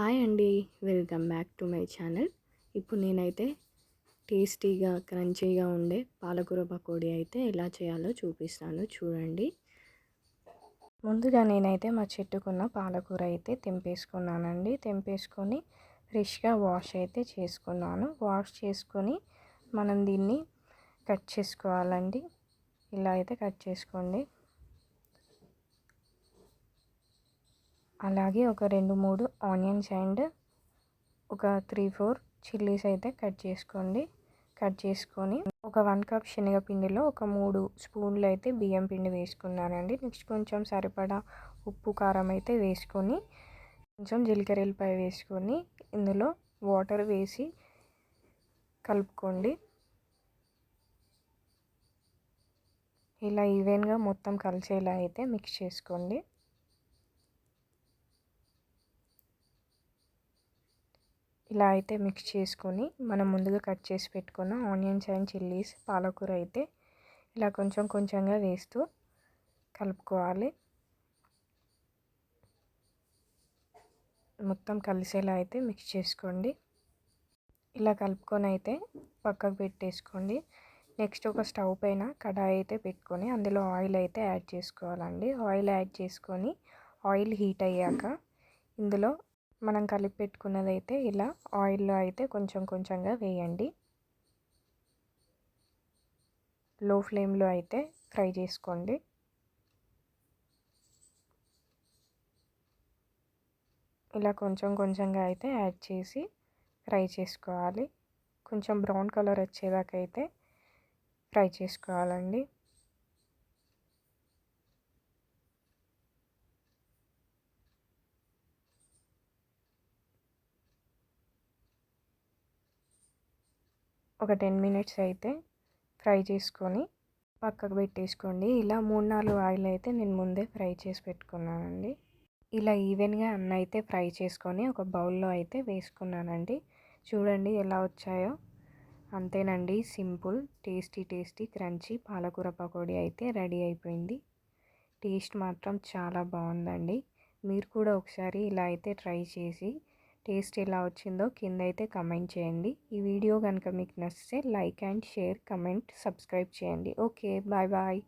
Hi అండి welcome back to my channel. ఇప్పుడు నేనైతే టేస్టీగా క్రంచీగా ఉండే పాలకూర పకోడీ అయితే ఎలా చేయాలో చూపిస్తాను చూడండి. ముందుగా నేనైతే మా చెట్టుకున్న పాలకూర అయితే తెంపేసుకున్నానండి. తెంపేసుకొని ఫ్రెష్గా వాష్ అయితే చేసుకున్నాను. వాష్ చేసుకొని మనం దీన్ని కట్ చేసుకోవాలండి. ఇలా అయితే కట్ చేసుకోండి. అలాగే ఒక రెండు మూడు ఆనియన్స్ అండ్ ఒక త్రీ ఫోర్ చిల్లీస్ అయితే కట్ చేసుకోండి. కట్ చేసుకొని ఒక వన్ కప్ శనగపిండిలో ఒక మూడు స్పూన్లు అయితే బియ్యం పిండి వేసుకున్నానండి. నెక్స్ట్ కొంచెం సరిపడా ఉప్పు కారం అయితే వేసుకొని కొంచెం జీలకర్ర ఎల్లిపాయ వేసుకొని ఇందులో వాటర్ వేసి కలుపుకోండి. ఇలా ఈవెన్గా మొత్తం కలిసేలా అయితే మిక్స్ చేసుకోండి. ఇలా అయితే మిక్స్ చేసుకొని మనం ముందుగా కట్ చేసి పెట్టుకున్న ఆనియన్స్ అండ్ చిల్లీస్ పాలకూర అయితే ఇలా కొంచెం కొంచెంగా వేస్తూ కలుపుకోవాలి. మొత్తం కలిసేలా అయితే మిక్స్ చేసుకోండి. ఇలా కలుపుకొని అయితే పక్కకు పెట్టేసుకోండి. నెక్స్ట్ ఒక స్టవ్ పైన కడాయి అయితే పెట్టుకొని అందులో ఆయిల్ అయితే యాడ్ చేసుకోవాలండి. ఆయిల్ యాడ్ చేసుకొని ఆయిల్ హీట్ అయ్యాక ఇందులో మనం కలిపి పెట్టుకున్నదైతే ఇలా ఆయిల్లో అయితే కొంచెం కొంచెంగా వేయండి. లో ఫ్లేమ్లో అయితే ఫ్రై చేసుకోండి. ఇలా కొంచెం కొంచెంగా అయితే యాడ్ చేసి ఫ్రై చేసుకోవాలి. కొంచెం బ్రౌన్ కలర్ వచ్చేదాకైతే అయితే ఫ్రై చేసుకోవాలండి. ఒక టెన్ మినిట్స్ అయితే ఫ్రై చేసుకొని పక్కకు పెట్టేసుకోండి. ఇలా మూడు నాలుగు ఆయిల్ అయితే నేను ముందే ఫ్రై చేసి పెట్టుకున్నానండి. ఇలా ఈవెన్గా అన్న అయితే ఫ్రై చేసుకొని ఒక బౌల్లో అయితే వేసుకున్నానండి. చూడండి ఎలా వచ్చాయో. అంతేనండి సింపుల్ టేస్టీ టేస్టీ క్రంచీ పాలకూర పకోడీ అయితే రెడీ అయిపోయింది. టేస్ట్ మాత్రం చాలా బాగుందండి. మీరు కూడా ఒకసారి ఇలా అయితే ట్రై చేసి టేస్ట్ ఎలా వచ్చిందో కింద అయితే కమెంట్ చేయండి. ఈ వీడియో కనుక మీకు నచ్చితే like and share comment subscribe చేయండి. Okay bye bye.